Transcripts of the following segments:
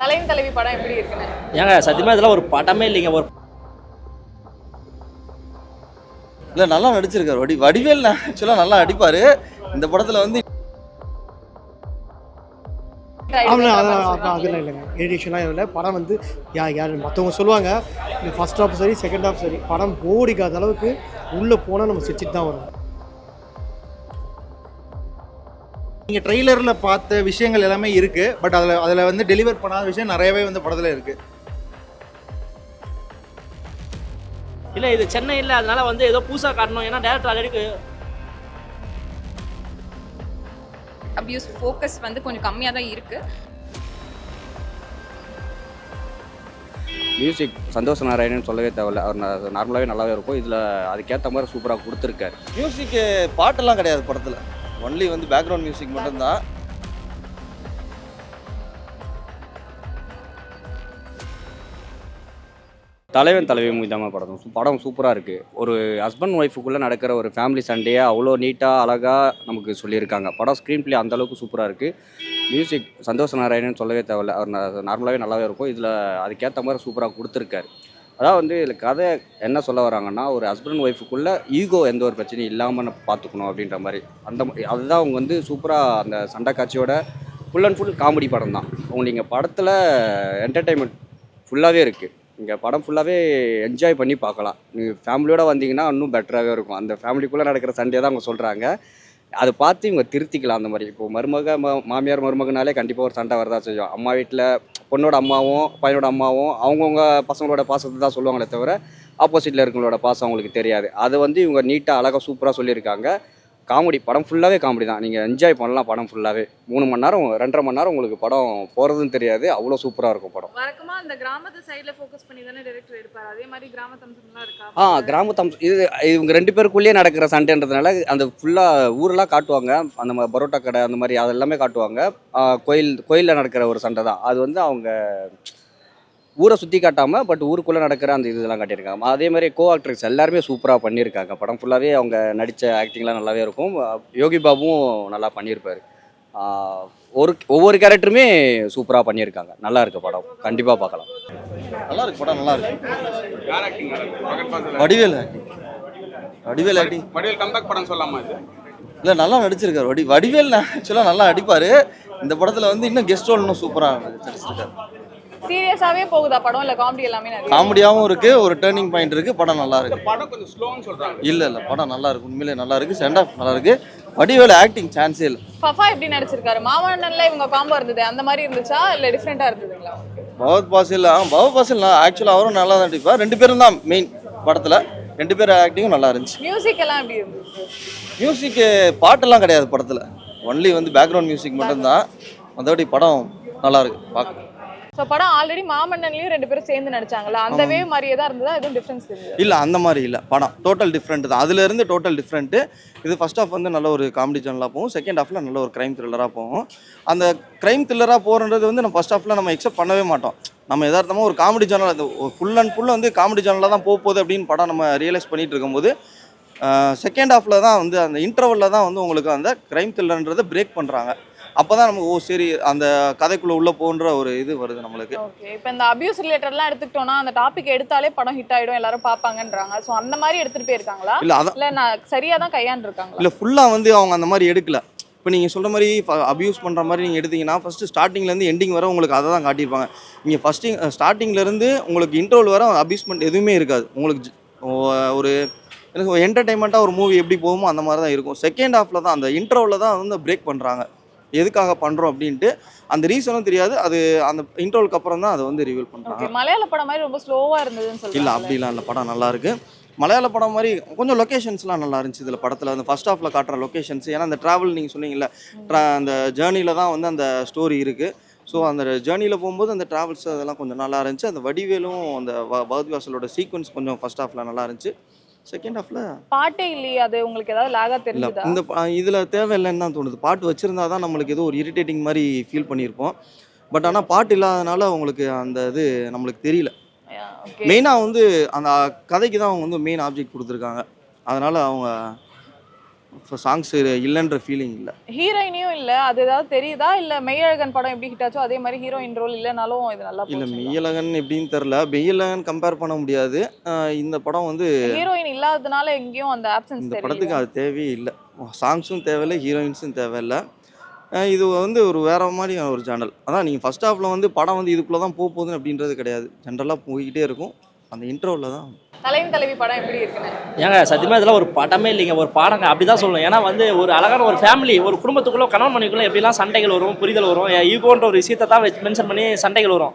தலைவன் தலைவி படம் எப்படி இருக்குன்னு? ஏங்க சத்தியமாக இதெல்லாம் ஒரு படமே இல்லைங்க. ஒரு இல்லை நல்லா நடிச்சிருக்காரு. வடி வடிவேல் ஆக்சுவலாக நல்லா அடிப்பார் இந்த படத்தில் வந்து அதெல்லாம் அதெல்லாம் இல்லைங்க. எடிஷன்லாம் இல்லை. படம் வந்து யா யார் மற்றவங்க சொல்லுவாங்க. இந்த ஃபர்ஸ்ட் ஹாஃப் சரி செகண்ட் ஹாஃப் சரி. படம் போடிக்காத அளவுக்கு உள்ளே போனால் நம்ம சிரிச்சிட்டு தான் வரும் நீங்கள் ட்ரெய்லரில் பார்த்த விஷயங்கள் எல்லாமே இருக்குது பட் அதில் அதில் வந்து டெலிவர் பண்ணாத விஷயம் நிறையவே வந்து படத்தில் இருக்குது இல்லை இது சென்னை இல்லை அதனால வந்து ஏதோ புதுசாக காட்டணும் ஏன்னா டேரக்டர் ஆல்ரெடி அப்யூஸ் ஃபோக்கஸ் வந்து கொஞ்சம் கம்மியாக தான் இருக்குது மியூசிக் சந்தோஷ் நாராயணன் சொல்லவே தேவையில்ல. அவர் நார்மலாகவே நல்லாவே இருக்கும். இதில் அதுக்கேற்ற மாதிரி சூப்பராக கொடுத்துருக்காரு. மியூசிக்கு பாட்டெல்லாம் கிடையாது படத்தில். ஒன்லி வந்து பேக்ரவுண்ட் மியூசிக் மட்டும்தான். தலைவன் தலைவி மூலியமாக படம். படம் சூப்பராக இருக்குது ஒரு ஹஸ்பண்ட் ஒய்ஃபுக்குள்ளே நடக்கிற ஒரு ஃபேமிலி சண்டையை அவ்வளோ நீட்டாக அழகாக நமக்கு சொல்லியிருக்காங்க. படம் ஸ்க்ரீன் பிளே அந்தளவுக்கு சூப்பராக இருக்குது மியூசிக் சந்தோஷ் நாராயணன் சொல்லவே தேவையில்ல. அவர் நார்மலாகவே நல்லாவே இருக்கும். இதில் அதுக்கேற்ற மாதிரி சூப்பராக கொடுத்துருக்காரு. அதாவது வந்து இதில் கதை என்ன சொல்ல வராங்கன்னா ஒரு ஹஸ்பண்ட் ஒய்ஃபுக்குள்ளே ஈகோ எந்த ஒரு பிரச்சனையும் இல்லாமல் பார்த்துக்கணும் அப்படின்ற மாதிரி. அந்த அதுதான் அவங்க வந்து சூப்பராக அந்த சண்டை காட்சியோட ஃபுல் அண்ட் ஃபுல் காமெடி படம் தான். உங்களுக்கு இங்கே படத்தில் என்டர்டைன்மெண்ட் ஃபுல்லாகவே இருக்குது இங்கே படம் ஃபுல்லாகவே என்ஜாய் பண்ணி பார்க்கலாம். நீங்கள் ஃபேமிலியோடு வந்தீங்கன்னா இன்னும் பெட்டராகவே இருக்கும். அந்த ஃபேமிலிக்குள்ளே நடக்கிற சண்டே தான் அவங்க சொல்கிறாங்க அதை பார்த்து இவங்க திருத்திக்கலாம் அந்த மாதிரி. இப்போ மருமக மா மாமியார் மருமகனாலே கண்டிப்பாக ஒரு சண்டை வரதான் செய்யும். அம்மா வீட்டில் பொண்ணோட அம்மாவும் பையனோட அம்மாவும் அவங்கவுங்க பசங்களோட பாசத்தை தான் சொல்லுவாங்களே தவிர ஆப்போசிட்டில் இருக்கவங்களோட பாசம் அவங்களுக்கு தெரியாது. அதை வந்து இவங்க நீட்டாக அழகாக சூப்பராக சொல்லியிருக்காங்க. காமெடி படம் ஃபுல்லாகவே காமெடி தான். நீங்கள் என்ஜாய் பண்ணலாம் படம் ஃபுல்லாகவே மூணு மணி நேரம் ரெண்டரை மணி நேரம் உங்களுக்கு படம் போகிறதும் தெரியாது. அவ்வளோ சூப்பராக இருக்கும் படம். வழக்கமா அந்த கிராமத்து சைடுல ஃபோக்கஸ் பண்ணி தானே டைரக்டர் எடுப்பாரு. அதே மாதிரி கிராமத்து அம்சம்லாம் இருக்கா? ஆ கிராமத்து அம்சம் இது இவங்க ரெண்டு பேருக்குள்ளேயே நடக்கிற சண்டைன்றதுனால அந்த ஃபுல்லாக ஊரெல்லாம் காட்டுவாங்க. அந்த மாதிரி பரோட்டா கடை அந்த மாதிரி அது எல்லாமே காட்டுவாங்க கோயில் கோயிலில் நடக்கிற ஒரு சண்டை தான். அது வந்து அவங்க ஊரை சுற்றி காட்டாமல் பட் ஊருக்குள்ளே நடக்கிற அந்த இதெல்லாம் காட்டியிருக்காங்க. அதே மாதிரி கோ ஆக்டர்ஸ் எல்லாருமே சூப்பராக பண்ணியிருக்காங்க. படம் ஃபுல்லாகவே அவங்க நடித்த ஆக்டிங்லாம் நல்லாவே இருக்கும். யோகி பாபுவும் நல்லா பண்ணியிருப்பார். ஒரு ஒவ்வொரு கேரக்டருமே சூப்பராக பண்ணியிருக்காங்க. நல்லா இருக்கு படம். கண்டிப்பாக பார்க்கலாம். நல்லா இருக்கு படம் நல்லா இருக்கு. Vadivel acting Vadivel acting Vadivel comeback படம் சொல்லாமா இது? இல்லை நல்லா நடிச்சிருக்காரு. வடி வடிவேல் ஆக்சுவலாக நல்லா அடிப்பார் இந்த படத்தில் வந்து இன்னும் கெஸ்ட் ரோல் இன்னும் சூப்பராக நடிச்சிருக்காரு. சீரியஸாவே போகுதா படம் இல்ல காமெடி எல்லாமே நிறைய? காமெடியாகவும் இருக்கு ஒரு டேர்னிங் பாயிண்ட் இருக்கு படம் நல்லா இருக்கு. படம் கொஞ்சம் ஸ்லோன்னு சொல்றாங்க. இல்ல இல்ல படம் நல்லா இருக்கு உண்மையிலே நல்லா இருக்கு சென்ட் ஆஃப் நல்லா இருக்கு. வடிவேல் ஆக்டிங் சான்ஸே இல்லை. ஃபஃபா எப்படி நடிச்சிருக்காரு? மாமன்னன்ல இவங்க காம்போ இருந்தது அந்த மாதிரி இருந்துச்சா? இல்ல டிஃப்ரெண்டா இருந்ததுங்களா? பகவத் பாசில் ஆ பகவத் பாசில் ஆக்சுவலாக அவரும் நல்லா தான் நடிப்பார். ரெண்டு பேரும் தான் மெயின் படத்தில். ரெண்டு பேர் ஆக்டிங்கும் நல்லா இருந்துச்சு. மியூசிக் எல்லாம் எப்படி இருந்துச்சு மியூசிக்கு பாட்டெல்லாம் கிடையாது படத்தில். ஒன்லி வந்து பேக்ரவுண்ட் மியூசிக் மட்டும்தான். மற்றபடி படம் நல்லா இருக்கு. பார்க்க ஸோ படம் ஆல்ரெடி மாமன்னன்லயும் ரெண்டு பேரும் சேர்ந்து நடிச்சாங்கல்ல? அந்த வே மாதிரியே தான் இருந்ததா? எதுவும் டிஃபரன்ஸ் இருந்தது இல்லை அந்த மாதிரி இல்லை. படம் டோட்டல் டிஃப்ரெண்ட் தான். அதுல இருந்து டோட்டல் டிஃப்ரெண்ட்டு இது ஃபர்ஸ்ட் ஹாஃப் வந்து நல்ல ஒரு காமெடி சேனலாக போகும். செகண்ட் ஹாஃபில் நல்ல ஒரு க்ரைம் த்ரில்லராக போகும். அந்த க்ரைம் த்ரில்லராக போகிறது வந்து நம்ம ஃபர்ஸ்ட் ஹாஃபில் நம்ம எக்ஸெப்ட் பண்ணவே மாட்டோம். நம்ம யதார்த்தமாக ஒரு காமெடி சேனல் அது ஃபுல் அண்ட் ஃபுல் வந்து காமெடி சேனலில் தான் போக போகுது அப்படின்னு படம் நம்ம ரியலைஸ் பண்ணிட்டு இருக்கும்போது செகண்ட் ஹாஃபில் தான் வந்து அந்த இன்டர்வலில் தான் வந்து உங்களுக்கு அந்த க்ரைம் த்ரில்லர்ன்றதை பிரேக் பண்ணுறாங்க அப்போ தான் நமக்கு ஓ சரி அந்த கதைக்குள்ளே உள்ளே போன்ற ஒரு இது வருது நம்மளுக்கு. ஓகே இப்போ இந்த அபியூஸ் ரிலேட்டட்லாம் எடுத்துக்கிட்டோம்னா அந்த டாபிக் எடுத்தாலே படம் ஹிட் ஆயிடும் எல்லாரும் பார்ப்பாங்கன்றாங்க. ஸோ அந்த மாதிரி எடுத்துட்டு போயிருக்காங்களா? இல்லை அதான் இல்ல நான் சரியா தான் கையாண்டுருக்காங்களா? இல்லை ஃபுல்லாக வந்து அவங்க அந்த மாதிரி எடுக்கல. இப்போ நீங்கள் சொல்கிற மாதிரி அபியூஸ் பண்ணுற மாதிரி நீங்கள் எடுத்தீங்கன்னா ஃபஸ்ட்டு ஸ்டார்டிங்லேருந்து எண்டிங் வரை உங்களுக்கு அதை தான் காட்டியிருப்பாங்க. நீங்கள் ஃபஸ்ட்டு ஸ்டார்டிங்லேருந்து உங்களுக்கு இன்டர்வல் வர அபியூஸ்மெண்ட் எதுவுமே இருக்காது. உங்களுக்கு ஒரு என்டர்டைன்மெண்ட்டாக ஒரு மூவி எப்படி போகுமோ அந்த மாதிரி தான் இருக்கும். செகண்ட் ஹாஃபில் தான் அந்த இன்டர்வலில் தான் வந்து பிரேக் பண்ணுறாங்க எதுக்காக பண்ணுறோம் அப்படின்ட்டு அந்த ரீசனும் தெரியாது. அது அந்த இன்டர்வலுக்கு அப்புறம் தான் அதை வந்து ரிவீல் பண்ணுறாங்க மலையாள படம் மாதிரி ரொம்ப ஸ்லோவா இருந்ததுன்னு இல்லை சொல்லுவாங்க அப்படிலாம் இல்லை. படம் நல்லா இருக்கு. மலையாள படம் மாதிரி கொஞ்சம் லொக்கேஷன்ஸ்லாம் நல்லா இருந்துச்சு இதில் படத்தில். அந்த ஃபர்ஸ்ட் ஹாஃபில் காட்டுற லொக்கேஷன்ஸ் ஏன்னா அந்த ட்ராவல் நீங்கள் சொன்னீங்கல்ல tra- அந்த ஜேர்னியில் தான் வந்து அந்த ஸ்டோரி இருக்குது ஸோ அந்த ஜேர்னியில் போகும்போது அந்த ட்ராவல்ஸ் அதெல்லாம் கொஞ்சம் நல்லா இருந்துச்சு. அந்த வடிவேலும் அந்த வ- பகவத் வாசலோட சீக்வன்ஸ் கொஞ்சம் ஃபர்ஸ்ட் ஹாஃபில் நல்லா இருந்துச்சு. செகண்ட் ஹாஃபில் பாட்டே இல்லையே அது உங்களுக்கு ஏதாவது லாகா தெரிஞ்சுதா? இந்த இதில் தேவையில்லைன்னு தான் தோணுது. பாட்டு வச்சுருந்தா தான் நம்மளுக்கு ஏதோ ஒரு இரிட்டேட்டிங் மாதிரி ஃபீல் பண்ணியிருப்போம். பட் ஆனால் பாட்டு இல்லாதனால உங்களுக்கு அந்த இது நம்மளுக்கு தெரியல. மெயினாக வந்து அந்த கதைக்கு தான் அவங்க வந்து மெயின் ஆப்ஜெக்ட் கொடுத்துருக்காங்க. அதனால் அவங்க சாங்ஸ் இல்லைன்ற ஃபீலிங் இல்லை. ஹீரோயினியும் இல்ல. அது ஏதாவது தெரியுதா? இல்ல மெய்யழகன் படம் எப்படி ஹிட் ஆச்சோ அதே மாதிரி ஹீரோயின் ரோல் இல்லனாலும் இது நல்லா இல்லை மெய்யழகன் எப்படின்னு தெரில மெய்யழகன் கம்பேர் பண்ண முடியாது. இந்த படம் வந்து ஹீரோயின் இல்லாததுனால எங்கேயும் அந்த ஆப்சன்ஸ் இந்த படத்துக்கு அது தேவையே இல்லை. சாங்ஸும் தேவையில்லை ஹீரோயின்ஸும் தேவையில்லை. இது வந்து ஒரு வேற மாதிரி ஒரு சேனல் அதான் நீங்கள் ஃபர்ஸ்ட் ஹாஃபில் வந்து படம் வந்து இதுக்குள்ளே தான் போக போகுதுன்னு அப்படின்றது கிடையாது. ஜென்ரலாக போய்கிட்டே இருக்கும். அந்த இன்டர்வலில் தான். தலைவன் தலைவி படம் எப்படி இருக்குன்னு? ஏங்க சத்தியமாக இதெல்லாம் ஒரு படமே இல்லைங்க. ஒரு பாடங்க. அப்படி தான் சொல்லணும் ஏன்னா வந்து ஒரு அழகான ஒரு ஃபேமிலி ஒரு குடும்பத்துக்குள்ளே கணவன் மனைவிக்குள்ள எப்படிலாம் சண்டைகள் வரும் புரிதல் வரும் ஈகோன்ற ஒரு விஷயத்தை தான் மென்ஷன் பண்ணி சண்டைகள் வரும்.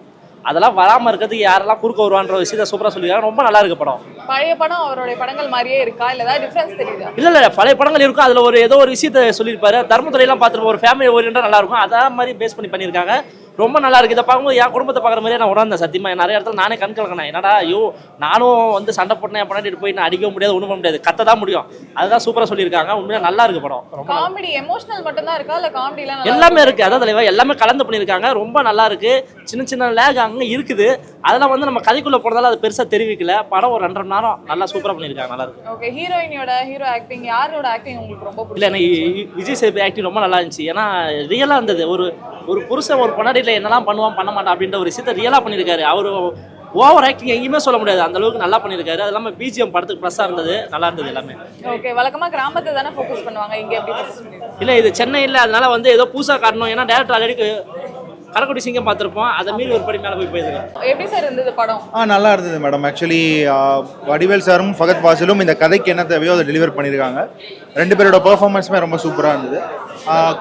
அதெல்லாம் வராமல் இருக்கிறதுக்கு யாரெல்லாம் குறுக்க வருவான்ற ஒரு விஷயத்தை சூப்பராக சொல்லியிருக்காங்க. ரொம்ப நல்லா இருக்கு படம். பழைய படம் அவருடைய படங்கள் மாதிரியே இருக்கா? இல்ல ஏதாவது டிஃபரன்ஸ் தெரியுதா? இல்ல இல்ல பழைய படங்கள் இருக்கும். அதுல ஒரு ஏதோ ஒரு விஷயத்த சொல்லியிருப்பாரு. தர்மதுரையெல்லாம் பார்த்துருப்போம். ஒரு ஃபேமிலி ஓரியண்டா நல்லா இருக்கும். அதே மாதிரி பேஸ் பண்ணி பண்ணியிருக்காங்க. ரொம்ப நல்லா இருக்கு. இதை பார்க்கும்போது என் குடும்பத்தை பார்க்குற மாதிரியே நான் உணர்ந்தேன். சத்தியமா நிறைய இடத்துல நானே கண் கலக்கினேன் என்னடா ஐயோ நானும் வந்து சண்டை போட்டேன் என் பண்ணாடி போய் நான் அடிக்க முடியாது ஒன்றும் பண்ண முடியாது. கத்த தான் முடியும். அதுதான் சூப்பரா சொல்லியிருக்காங்க. உண்மையா நல்லா இருக்கு படம். ரொம்ப காமெடி எமோஷனல் மட்டும் தான் இருக்கா? இல்ல காமெடி எல்லாம் நல்லா எல்லாமே இருக்கு? அதான் தலைவா எல்லாமே கலந்து பண்ணியிருக்காங்க. ரொம்ப நல்லா இருக்கு. சின்ன சின்ன லேக் அங்கே இருக்குது. அதெல்லாம் வந்து நம்ம கதைக்குள்ள போனதால அது பெருசா தெரிவிக்கல. படம் ஒரு ரெண்டரை மணி நேரம் நல்லா சூப்பரா பண்ணியிருக்காங்க. நல்லா இருக்கு. ஓகே ஹீரோயினியோட ஹீரோ ஆக்டிங் யாரோட ஆக்டிங் உங்களுக்கு ரொம்ப இல்லை எனக்கு விஜய் சேதுபதி ஆக்டிங் ரொம்ப நல்லா இருந்துச்சு. ஏன்னா ரியலாக இருந்தது. ஒரு ஒரு புருஷன் ஒரு பொன்னாடியில் என்னெல்லாம் பண்ணுவான் பண்ண மாட்டான் அப்படின்ற ஒரு விஷயத்தை ரியலாக பண்ணியிருக்காரு அவர் ஓவர் ஆக்டிங் எங்கேயுமே சொல்ல முடியாது. அந்த அளவுக்கு நல்லா பண்ணியிருக்காரு அது இல்லாமல் பிஜிஎம் படத்துக்கு ப்ளஸ்ஸாக இருந்தது. நல்லா இருந்தது எல்லாமே. ஓகே வழக்கமா கிராமத்தை தானே ஃபோக்கஸ் பண்ணுவாங்க? இங்க எப்படி இல்லை இது சென்னை இல்லை அதனால வந்து ஏதோ புதுசாக காட்டணும். ஏன்னா டேரக்டர் ஆல்ரெடி கரக்குடி சிங்கம் பார்த்துருப்போம். அதை மீறி ஒரு படி மேலே போய் போயிருக்காரு. எப்படி சார் இருந்தது படம்? ஆ நல்லா இருந்தது மேடம் ஆக்சுவலி வடிவேல் சாரும் ஃபகத் வாசிலும் இந்த கதைக்கு என்ன தேவையோ அதை டெலிவர் பண்ணியிருக்காங்க ரெண்டு பேரோட பெர்ஃபார்மன்ஸுமே ரொம்ப சூப்பராக இருந்தது.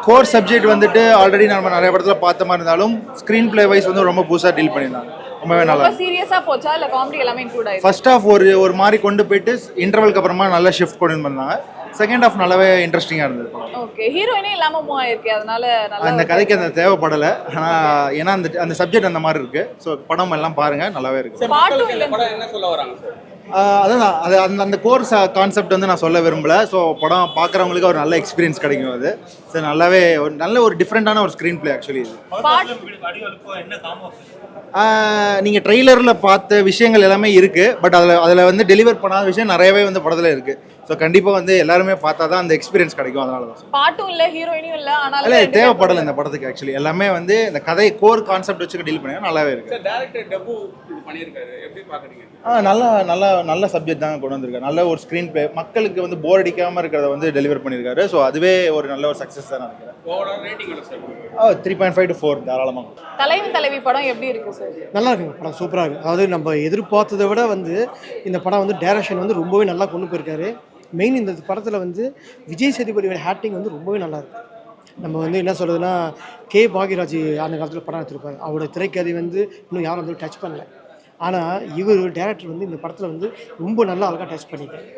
கோர் சப்ஜெக்ட் வந்துட்டு ஆல்ரெடி நம்ம நிறைய படத்தில் பார்த்த மாதிரி இருந்தாலும் ஸ்க்ரீன் ப்ளே வைஸ் வந்து ரொம்ப புதுசாக டீல் பண்ணியிருந்தாங்க. ரொம்பவே நல்லா சீரியஸா போச்சா? இல்ல காமெடி எல்லாமே இன்க்ளூட் ஆயிருக்கு ஃபர்ஸ்ட் ஹாஃப் ஒரு ஒரு மாதிரி கொண்டு போயிட்டு இன்டர்வலுக்கு அப்புறமா நல்லா ஷிஃப்ட் கொண்டு வந்தாங்க. செகண்ட் ஹாஃப் நல்லாவே இன்ட்ரெஸ்டிங்காக இருந்தது. ஓகே ஹீரோயினே இல்லாம மூவ் ஆயிருக்கு. அதனால நல்லா அந்த கதைக்கு அந்த தேவைப்படலை. ஆனால் ஏன்னா அந்த அந்த சப்ஜெக்ட் அந்த மாதிரி இருக்குது ஸோ படம் எல்லாம் பாருங்கள் நல்லாவே இருக்குது படம் என்ன சொல்ல வராங்க அதான் அது அந்த அந்த கோர்ஸ் கான்செப்ட் வந்து நான் சொல்ல விரும்பல. ஸோ படம் பார்க்குறவங்களுக்கு ஒரு நல்ல எக்ஸ்பீரியன்ஸ் கிடைக்கும் அது. ஸோ நல்லாவே ஒரு நல்ல ஒரு டிஃப்ரெண்ட்டான ஒரு ஸ்க்ரீன் ப்ளே ஆக்சுவலி இது நீங்கள் ட்ரெய்லரில் பார்த்த விஷயங்கள் எல்லாமே இருக்குது பட் அதில் அதில் வந்து டெலிவர் பண்ணாத விஷயம் நிறையவே வந்து படத்தில் இருக்குது ஸோ கண்டிப்பாக வந்து எல்லாருமே பார்த்தா தான் அந்த எக்ஸ்பீரியன்ஸ் கிடைக்கும். அதனால தான். பாட்டும் இல்ல ஹீரோயினும் இல்ல ஆனாலும் இல்ல தேவைப்படலை இந்த படத்துக்கு ஆக்சுவலி எல்லாமே வந்து இந்த கதை கோர் கான்செப்ட் வச்சு டீல் பண்ணி நல்லாவே இருக்குது சார் டேரக்டர் டெபு பண்ணியிருக்காரு. எப்படி பார்க்குறீங்க ஆ நல்லா நல்லா நல்ல சப்ஜெக்ட் தான் கொண்டு வந்திருக்காரு. நல்ல ஒரு ஸ்க்ரீன் ப்ளே மக்களுக்கு வந்து போர் அடிக்காமல் இருக்கிறத வந்து டெலிவர் பண்ணியிருக்காரு. ஸோ அதுவே ஒரு நல்ல ஒரு சக்ஸஸ் தான் நினைக்கிறேன். Three point five to four தாராளமாக தலைவன் தலைவி படம் எப்படி இருக்கு சார்? நல்லா இருக்குங்க படம் சூப்பராக இருக்குது அதாவது நம்ம எதிர்பார்த்ததை விட வந்து இந்த படம் வந்து டைரக்ஷன் வந்து ரொம்பவே நல்லா கொண்டு போயிருக்காரு. மெயின் இந்த படத்தில் வந்து விஜய் சேதுபதியோட ஆக்டிங் வந்து ரொம்பவே நல்லா நம்ம வந்து என்ன சொல்கிறதுனா கே பாகியராஜ் அந்த காலத்தில் படம் எடுத்திருப்பாரு. அவரோட திரைக்கதை வந்து இன்னும் யாரும் வந்து டச் பண்ணல. ஆனால் இவர் டேரக்டர் வந்து இந்த படத்தில் வந்து ரொம்ப நல்லா அழகாக டச் பண்ணியிருக்காரு.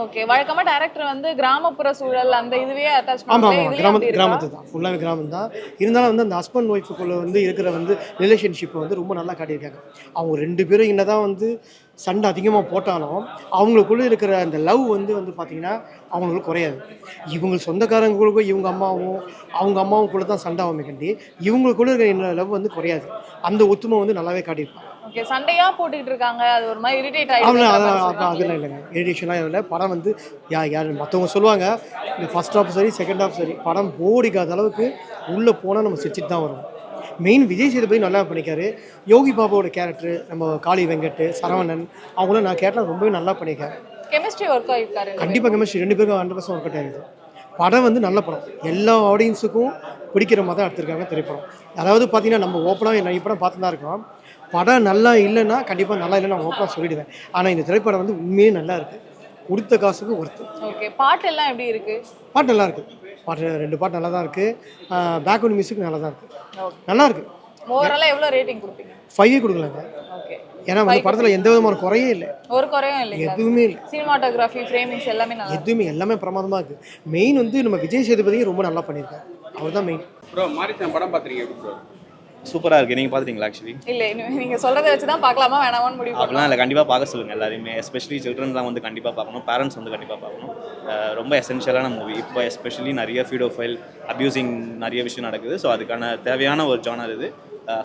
ஓகே வழக்கமா டைரக்டர் வந்து கிராமப்புற சூழல் அந்த இதுவே அட்டாச் ஆமாம் ஆமாம் கிராம கிராமத்து தான் ஃபுல்லாகவே கிராமம் தான். இருந்தாலும் வந்து அந்த ஹஸ்பண்ட் ஒய்ஃபுக்குள்ளே வந்து இருக்கிற வந்து ரிலேஷன்ஷிப்பை வந்து ரொம்ப நல்லா காட்டியிருக்காங்க. அவங்க ரெண்டு பேரும் என்ன தான் வந்து சண்டை அதிகமாக போட்டாலும் அவங்களுக்குள்ளே இருக்கிற அந்த லவ் வந்து வந்து பார்த்திங்கன்னா அவங்களுக்கு குறையாது. இவங்க சொந்தக்காரங்களுக்கும் இவங்க அம்மாவும் அவங்க அம்மாவும் கூட தான் சண்டை ஆகும் கண்டி இவங்களுக்குள்ள இருக்கிற லவ் வந்து குறையாது. அந்த ஒத்துமை வந்து நல்லாவே காட்டியிருப்பாங்க. ஓகே சண்டையா போட்டுக்கிட்டு இருக்காங்க. அது ஒரு மாதிரி இரிட்டேட் ஆயிடுச்சு அதெல்லாம் அதெல்லாம் இல்லைங்க. எடிஷன்லாம் இல்லை. படம் வந்து யா யார் மற்றவங்க சொல்லுவாங்க. இந்த ஃபர்ஸ்ட் ஹாஃப் சரி செகண்ட் ஹாஃப் சரி படம் போடிக்காத அளவுக்கு உள்ளே போனால் நம்ம சிரிச்சிட்டு தான் வரும் மெயின் விஜய் சேதுபதி நல்லா பண்ணியிருக்காரு யோகி பாபாவோட கேரக்டர் நம்ம காளி வெங்கட் சரவணன் அவங்களும் நான் கேரக்டர் ரொம்பவே நல்லா பண்ணியிருக்காரு கெமிஸ்ட்ரி ஒர்க் ஆயிருக்காரு கண்டிப்பாக கெமிஸ்ட்ரி ரெண்டு பேருக்கும் ஹண்ட்ரட் பர்சன்ட் ஒர்க் அவுட் படம் வந்து நல்ல படம். எல்லா ஆடியன்ஸுக்கும் பிடிக்கிற மாதிரி தான் எடுத்திருக்காங்க திரைப்படம். அதாவது பார்த்தீங்கன்னா நம்ம ஓப்பனாக நான் இப்படம் பார்த்து தான் இருக்கோம். படம் நல்லா இல்லைன்னா கண்டிப்பாக நல்லா இல்லைன்னு நான் ஓப்பனாக சொல்லிடுவேன். ஆனால் இந்த திரைப்படம் வந்து உண்மையே நல்லா இருக்குது கொடுத்த காசுக்கு ஒர்த்து ஓகே பாட்டு எல்லாம் எப்படி இருக்கு? பாட்டு நல்லா இருக்குது பாட்டு ரெண்டு பாட்டு நல்லா தான் இருக்குது பேக்ரவுண்ட் மியூசிக் நல்லா தான் இருக்குது நல்லா இருக்குது ஓவராலா எவ்வளவு ரேட்டிங் கொடுப்பீங்க? ஃபைவே கொடுக்கலாங்க. ஓகே. ஏன்னா வந்து படத்தில் எந்த விதமான குறையே இல்லை. ஒரு குறையும் இல்லைங்களா எதுவுமே இல்லை. சினிமாட்டோகிராஃபி ஃப்ரேமிங்ஸ் எல்லாமே நல்லா இருக்கு. எதுவுமே எல்லாமே பிரமாதமாக இருக்குது மெயின் வந்து நம்ம விஜய் சேதுபதியும் ரொம்ப நல்லா பண்ணியிருக்காரு. அவர் தான் மெயின் ப்ரோ மாரிசன் படம் பார்த்துருக்கீங்க எப்படி ப்ரோ சூப்பராக இருக்குது நீங்கள் பார்த்துட்டீங்களா ஆக்சுவலி இல்ல இன்னும் நீங்க சொல்றதை வச்சு தான் பார்க்கலாமா? வேணாமான்னு முடிவு அப்படிலாம் இல்லை. கண்டிப்பாக பார்க்க சொல்லுங்கள் எல்லாருமே எஸ்பெஷலி சில்ட்ரன்லாம் வந்து கண்டிப்பாக பார்க்கணும். பேரண்ட்ஸ் வந்து கண்டிப்பாக பார்க்கணும். ரொம்ப எசென்ஷியலான மூவி இப்போ எஸ்பெஷலி நிறைய ஃபீடோ ஃபைல் அப்யூசிங் நிறைய விஷயம் நடக்குது. ஸோ அதுக்கான தேவையான ஒரு ஜானர் இது.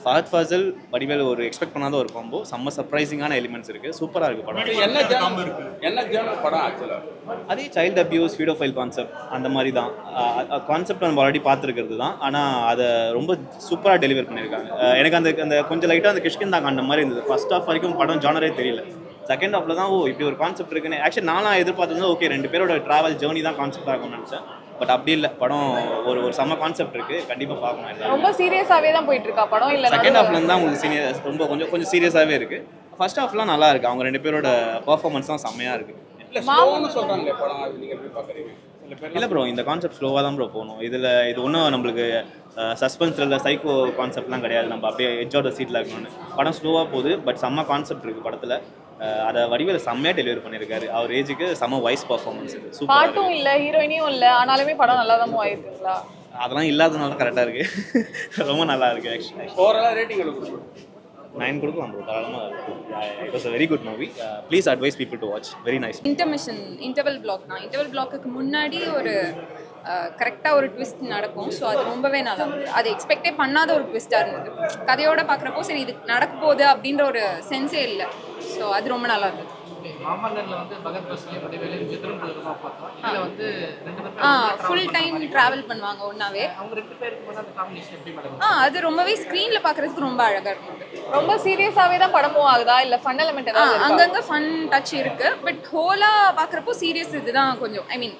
ஃபஹத் ஃபாசில் வடிவேல் ஒரு எக்ஸ்பெக்ட் பண்ணாத ஒரு காம்போ செம்ம சர்ப்ரைசிங்கான எலிமெண்ட்ஸ் இருக்குது சூப்பராக இருக்குது படம். என்ன படம் அதே சைல்டு அபியூஸ் ஃபீடோஃபைல் கான்செப்ட் அந்த மாதிரி தான். கான்செப்ட் நம்ம ஆல்ரெடி பார்த்துருக்கிறது தான். ஆனால் அதை ரொம்ப சூப்பராக டெலிவர் பண்ணியிருக்காங்க. எனக்கு அந்த அந்த கொஞ்சம் லைட்டாக அந்த கிஷ்கிந்தா காண்ட மாதிரி இருந்தது. ஃபர்ஸ்ட் ஆஃப் வரைக்கும் படம் ஜானரே தெரியல. செகண்ட் ஹாஃப்ல தான் ஓ இப்படி ஒரு கான்செப்ட் இருக்குன்னு. ஆக்சுவலி நானும் எதிர்பார்த்தது ஓகே ரெண்டு பேரோட ட்ராவல் ஜேர்னி தான் கான்செப்டாக இருக்கும்னு நினச்சேன். பட் அப்படி இல்லை. படம் ஒரு ஒரு செம்ம கான்செப்ட் இருக்குது கண்டிப்பாக பார்க்கணும் எல்லாரும். ரொம்ப சீரியஸாவே தான் போயிட்டு இருக்கா படம்? இல்ல செகண்ட் ஹாஃப்ல இருந்து தான் உங்களுக்கு சீனியர் ரொம்ப கொஞ்சம் கொஞ்சம் சீரியஸாகவே இருக்கு. ஃபர்ஸ்ட் ஹாஃப்லாம் நல்லா இருக்கு. அவங்க ரெண்டு பேரோட பர்ஃபார்மன்ஸ் தான் செம்மையா இருக்கு. இல்ல ஸ்லோன்னு சொல்றாங்களே படம் அது நீங்க எப்படி பாக்குறீங்க இல்லை ப்ரோ இந்த கான்செப்ட் ஸ்லோவாக தான் ப்ரோ போகணும். இதில் இது ஒன்றும் நம்மளுக்கு சஸ்பென்ஸ் இல்லை சைக்கோ கான்செப்ட்லாம் கிடையாது. நம்ம அப்படியே எஜ்ஜோட சீட்டில் இருக்கணும்னு. படம் ஸ்லோவாக போகுது பட் செம்ம கான்செப்ட் இருக்குது படத்தில். அதை வடிவேல செம்மையாக டெலிவரி பண்ணியிருக்காரு அவர் ஏஜுக்கு செம்ம வாய்ஸ் பர்ஃபார்மன்ஸ் இது. சூப்பராக பாட்டும் இல்ல ஹீரோயினியும் இல்ல. ஆனாலுமே படம் நல்லா தான் ஆயிருக்குங்களா? அதெல்லாம் இல்லாதனால கரெக்டாக இருக்குது ரொம்ப நல்லா இருக்குது ஆக்சுவலி ஓவராலா ரேட்டிங் எவ்வளவு கொடுக்கணும்? நைன் கொடுக்கலாம் ப்ரோ தாராளமாக it was a very good movie please advise people to watch very nice intermission interval block தான். இன்டர்வல் பிளாக்குக்கு முன்னாடி ஒரு கரெக்டாக ஒரு ட்விஸ்ட் நடக்கும். ஸோ அது ரொம்பவே நல்லா இருந்தது. அது எக்ஸ்பெக்டே பண்ணாத ஒரு ட்விஸ்ட்டாக இருந்தது. கதையோட பார்க்குறப்போ சரி இது நடக்க போகுது அப்படின்ற ஒரு சென்ஸே இல்லை. ஸோ அது ரொம்ப நல்லா இருந்தது. ஃபுல் டைம் ட்ராவல் பண்ணுவாங்க மேடம் ஆ அது ரொம்பவே ஸ்க்ரீனில் பார்க்குறதுக்கு ரொம்ப அழகாக இருந்தது. ரொம்ப சீரியஸாவே தான் படம் ஆகுதா? இல்ல ஃபன் எலிமெண்ட் ஆ ஏதாவது இருக்கா? அங்கங்கே ஃபன் டச் இருக்கு. பட் ஹோலா பார்க்குறப்போ சீரியஸ் இதுதான் கொஞ்சம் ஐ மீன்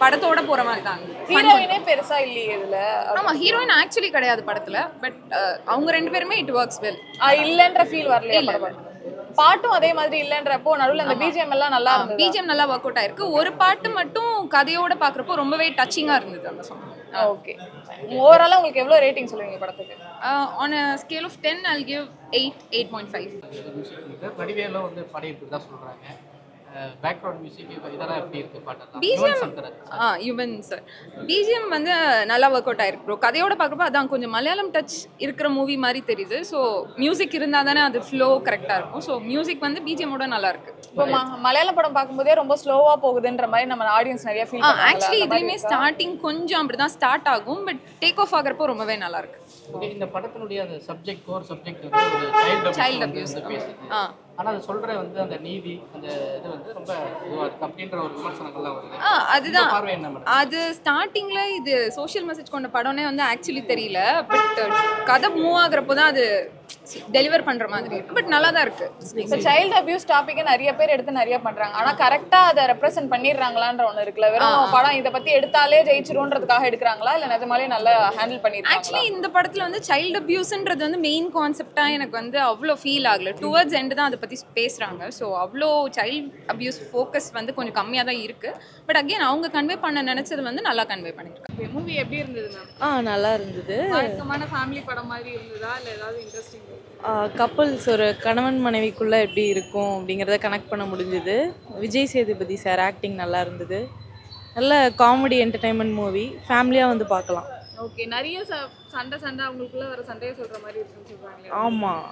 படத்தோட போகிற மாதிரி தான். ஹீரோயினே பெருசா இல்லையே இதுல? ஆமா ஹீரோயின் ஆக்சுவலி கிடையாது படத்துல. பட் அவங்க ரெண்டு பேருமே இட் ஒர்க்ஸ் வெல் இல்லன்ற ஃபீல் வரலையா இல்ல. பாட்டும் அதே மாதிரி இல்லன்றப்போ நடுவுல அந்த பிஜிஎம் எல்லாம் நல்லா பிஜிஎம் நல்லா ஒர்க் அவுட் ஆயிருக்கு. ஒரு பாட்டு மட்டும் கதையோட பாக்குறப்போ ரொம்பவே டச்சிங்கா இருந்தது அந்த சாங் ஓகே ஓவராலா உங்களுக்கு எவ்வளவு ரேட்டிங் சொல்லுவீங்க படத்துக்கு? On scale of ten I'll give eight eight point five வடிவேலும் வந்து படம் இப்படி தான் சொல்றாங்க. பிஜிஎம் யுவன் சார் வந்து நல்லா ஒர்க் அவுட் ஆயிருக்கு ப்ரோ கதையோட பார்க்குறப்போ அதான் கொஞ்சம் மலையாளம் டச் இருக்கிற மூவி மாதிரி தெரியுது. ஸோ மியூசிக் இருந்தால் தானே அது ஃப்ளோ கரெக்டாக இருக்கும். ஸோ மியூசிக் வந்து பிஜிஎம்மோட நல்லா இருக்கு. இப்போ மலையாள படம் பார்க்கும்போதே ரொம்ப ஸ்லோவா போகுதுன்ற மாதிரி நம்ம ஆடியன்ஸ் நிறைய ஃபீல் ஆக்சுவலி இதுலேயுமே ஸ்டார்டிங் கொஞ்சம் அப்படி தான் ஸ்டார்ட் ஆகும் பட் டேக் ஆஃப் ஆகிறப்போ ரொம்பவே நல்லா இருக்கு. இந்த படத்தினுடைய அந்த subject core subject child Child abuse ஆ. ஆனா அது சொல்ற வந்து அந்த நீதி அந்த இது வந்து ரொம்ப அப்படின்ற ஒரு விமர்சனங்கள்லாம் வருது. ஆ அதுதான். பார்வை என்ன அது ஸ்டார்டிங்ல இது சோஷியல் மெசேஜ் கொண்ட படம்னே வந்து ஆக்சுவலி தெரியல பட் கதை மூவ் ஆகுறப்போ தான் அது டெலிவர் பண்ற மாதிரி இருக்கு. பட் நல்லா தான் இருக்கு இப்போ சைல்டு அபியூஸ் டாபிக்கை நிறைய பேர் எடுத்து நிறைய பண்றாங்க. ஆனா கரெக்டா அதை ரெப்ரசென்ட் பண்ணிடுறாங்களான்ற ஒண்ணு இருக்குல்ல. வெறும் படம் இதை பத்தி எடுத்தாலே ஜெயிச்சிரும்ன்றதுக்காக எடுக்கிறாங்களா? இல்ல நிஜமாலே நல்லா ஹேண்டில் பண்ணிருக்காங்களா ஆக்சுவலி இந்த படத்துல வந்து சைல்டு அபியூஸ்ன்றது வந்து மெயின் கான்செப்டா எனக்கு வந்து அவ்வளோ ஃபீல் ஆகல. டுவர்ட்ஸ் எண்டு தான் அதை பத்தி பேசுறாங்க. ஸோ அவ்வளோ சைல்டு அபியூஸ் ஃபோக்கஸ் வந்து கொஞ்சம் கம்மியாக தான் இருக்கு. பட் அகைன் அவங்க கன்வே பண்ண நினைச்சது வந்து நல்லா கன்வே பண்ணிருக்காங்க மூவி எப்படி இருந்தது மேம் ஆ நல்லா இருந்தது. வழக்கமான ஃபேமிலி படம் மாதிரி இருந்ததா? இல்ல ஏதாவது இன்ட்ரெஸ்டிங் கப்பல்ஸ் ஒரு கணவன் மனைவிக்குள்ளே எப்படி இருக்கும் அப்படிங்கிறத கனெக்ட் பண்ண முடிஞ்சுது. விஜய் சேதுபதி சார் ஆக்டிங் நல்லா இருந்தது. நல்ல காமெடி என்டர்டைன்மெண்ட் மூவி ஃபேமிலியாக வந்து பார்க்கலாம். ஓகே நிறைய சண்டை சண்டை அவங்களுக்குள்ள வர சண்டையை சொல்ற மாதிரி இருக்குன்னு ஆமாம்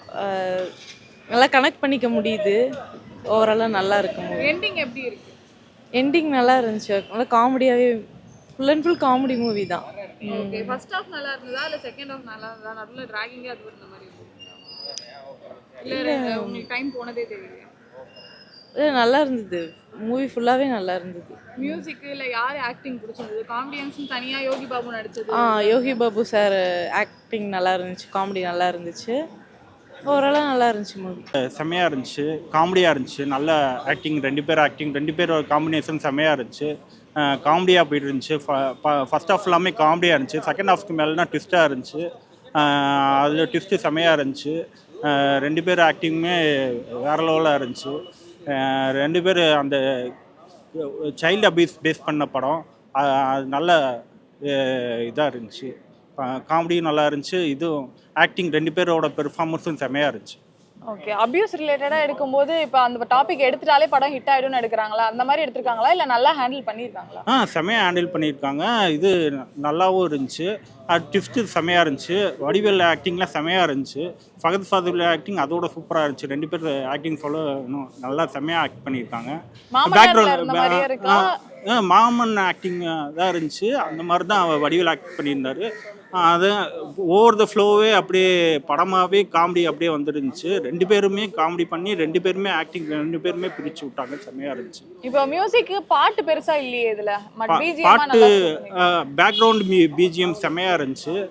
நல்லா கனெக்ட் பண்ணிக்க முடியுது. ஓவராலாக நல்லா இருக்கு மூவி எண்டிங் எப்படி இருக்கு? எண்டிங் நல்லா இருந்துச்சு. நல்லா காமெடியாகவே full and full comedy movie தான். ஓகே ஃபர்ஸ்ட் ஹாஃப் நல்லா இருந்ததா? இல்ல செகண்ட் ஹாஃப் நல்லா இருந்ததா? நடுவுல டிராகிங்கே அது மாதிரி டைம் போனதே தெரியல இது நல்லா இருந்தது. மூவி ஃபுல்லாகவே நல்லா இருந்தது. மியூசிக் இல்ல யார் ஆக்டிங் பிடிச்சிருந்தது? காமெடியன்ஸ் தனியா யோகி பாபு நடிச்சது. ஆ யோகி பாபு சார் ஆக்டிங் நல்லா இருந்துச்சு. காமெடி நல்லா இருந்துச்சு. ஓவராலாக நல்லா இருந்துச்சு மூவி செம்மையாக இருந்துச்சு. காமெடியாக இருந்துச்சு. நல்ல ஆக்டிங் ரெண்டு பேர் ஆக்டிங் ரெண்டு பேரோட காம்பினேஷன் செம்மையாக இருந்துச்சு. காமெடியாக போயிட்டு இருந்துச்சு. ஃபஸ்ட் ஹாஃப் எல்லாமே காமெடியாக இருந்துச்சு. செகண்ட் ஹாஃப்க்கு மேலேனா ட்விஸ்ட்டாக இருந்துச்சு. அதில் ட்விஸ்ட்டு செம்மையாக இருந்துச்சு. ரெண்டு பேர் ஆக்டிங்குமே வேறு லெவலாக இருந்துச்சு. ரெண்டு பேர் அந்த சைல்டு அபியூஸ் பேஸ் பண்ண படம் அது நல்ல இதாக இருந்துச்சு. காமெடியும் நல்லா இருந்துச்சு. இதுவும் ஆக்டிங் ரெண்டு பேரோட பெர்ஃபார்மன்ஸும் செமையாக இருந்துச்சு. ஓகே அபியூஸ் ரிலேட்டடா எடுக்கும்போது இப்போ அந்த டாபிக் எடுத்துட்டாலே படம் ஹிட் ஆயிடும்னு எடுக்கிறாங்களா? அந்த மாதிரி எடுத்திருக்காங்களா? இல்ல நல்லா ஹேண்டில் பண்ணிருக்காங்களா ஆ செம்மையாக ஹேண்டில் பண்ணியிருக்காங்க. இது நல்லாவும் இருந்துச்சு. அது ட்விஸ்ட்டு செம்மையாக இருந்துச்சு. வடிவேல் ஆக்டிங்லாம் செம்மையாக இருந்துச்சு. ஃபகத் ஃபாதுல் ஆக்டிங் அதோட சூப்பராக இருந்துச்சு. ரெண்டு பேர் ஆக்டிங் சொல்ல இன்னும் நல்லா செம்மையாக ஆக்ட் பண்ணியிருக்காங்க. ஆ, மாமன் ஆக்டிங் தான் இருந்துச்சு. அந்த மாதிரி தான் வடிவேல் ஆக்ட் பண்ணியிருந்தாரு. அது ஓவர் த ஃப்ளோவே அப்படியே படமாகவே காமெடி அப்படியே வந்துருந்துச்சு ரெண்டு பேருமே காமெடி பண்ணி ரெண்டு பேருமே ஆக்டிங் ரெண்டு பேருமே பிரித்து விட்டாங்க. செம்மையாக இருந்துச்சு. இப்போ மியூசிக் பாட்டு பெருசா இல்லையே இதுல? பாட்டு. பேக்ரவுண்ட் பிஜிஎம் செம்மையாக இருந்துச்சு.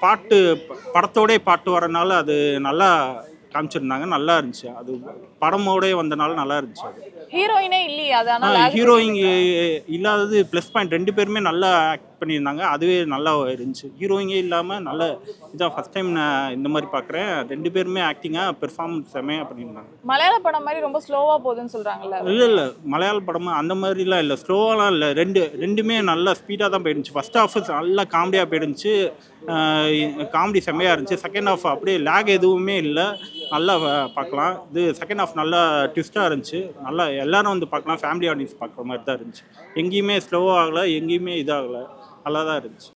பாட்டு ப- படத்தோடே பாட்டு வரனால அது நல்லா காமிச்சிருந்தாங்க. நல்லா இருந்துச்சு. அது படமோடே வந்தனால நல்லா இருந்துச்சு அது. ஹீரோயினே இல்லையே அது ஆனா lag ஹீரோயிங் இல்லாதது ப்ளஸ் பாயிண்ட் ரெண்டு பேருமே நல்லா ஆக்ட் பண்ணியிருந்தாங்க. அதுவே நல்லா இருந்துச்சு. ஹீரோயிங்கே இல்லாமல் நல்ல இதான் ஃபஸ்ட் டைம் நான் இந்த மாதிரி பார்க்குறேன். ரெண்டு பேருமே ஆக்டிங்காக பெர்ஃபார்மன்ஸ் செம்மையாக பண்ணியிருந்தாங்க. மலையாள படம் மாதிரி ரொம்ப ஸ்லோவா போகுதுன்னு சொல்றாங்கல்ல. இல்லை இல்லை. மலையாள படமா அந்த மாதிரிலாம் இல்லை. ஸ்லோவாலாம் இல்லை. ரெண்டு ரெண்டுமே நல்லா ஸ்பீடாக தான் போயிருந்துச்சு. ஃபஸ்ட் ஹாஃப் நல்லா காமெடியாக போயிருந்துச்சு. காமெடி செம்மையாக இருந்துச்சு. செகண்ட் ஹாஃப் அப்படியே லேக் எதுவுமே இல்லை. நல்லா பார்க்கலாம். இது செகண்ட் ஹாஃப் நல்லா ட்விஸ்ட்டாக இருந்துச்சு. நல்லா எல்லாரும் வந்து பார்க்கலாம். ஃபேமிலி ஆடியன்ஸ் பார்க்குற மாதிரி தான் இருந்துச்சு. எங்கேயுமே ஸ்லோவாக ஆகலை எங்கேயுமே இதாகலை. நல்லா தான் இருந்துச்சு.